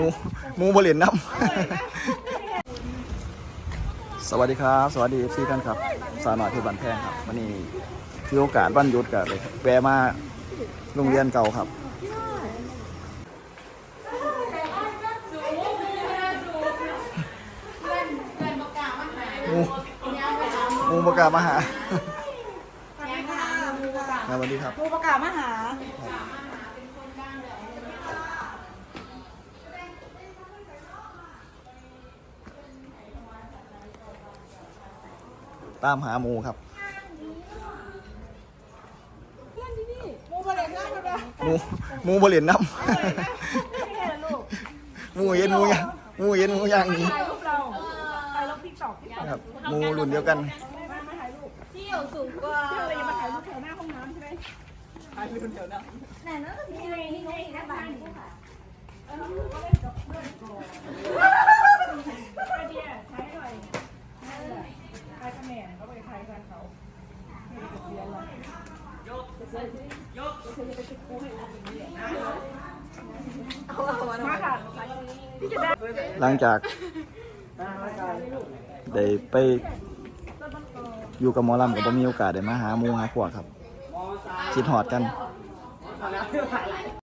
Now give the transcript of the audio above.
มูหมูบริเวณน้ำสวัสดีครับ สวัสดีซีกันครับ สาวหน่อยที่บันแพงครับวันนี้ที่โอกาสวันหยุดกันเลยแวะมาโรงเรียนเก่าครับหมูหมูประกาศมาหาสวัสดีค่ะมูประกาศครับสวัสดีครับมูประกาศมาหา ตามหาหมูครับมูประเด็นล่าเลยนะหมูหมูบริเวณน้นี่ไงลูกำหมูเย็นหมูย่างหมูเย็นหมูย่างนี้ถ่ายรูปเราถ่ายรูปติ๊กต็อกครับหมูรุ่นเดียวกันมามาถ่ายรูปเที่ยวสูงกว่าเที่ยวอะไรมาถ่ายรูปแถวหน้าห้องน้ำใช่ไหมถ่ายรูปแถวหน้าแต่นั่นก็มีอะไรนี่ไงนะบ้านนี่ค่ะ ไอเดียใช้หน่อย ใช้คะแนนเขาไปใช้กันเขามาค่ะหลังจากได้ไปอยู่กับหมอลำกับผมมีโอกาสได้มาหามูหาพวกครับคิดหอดกัน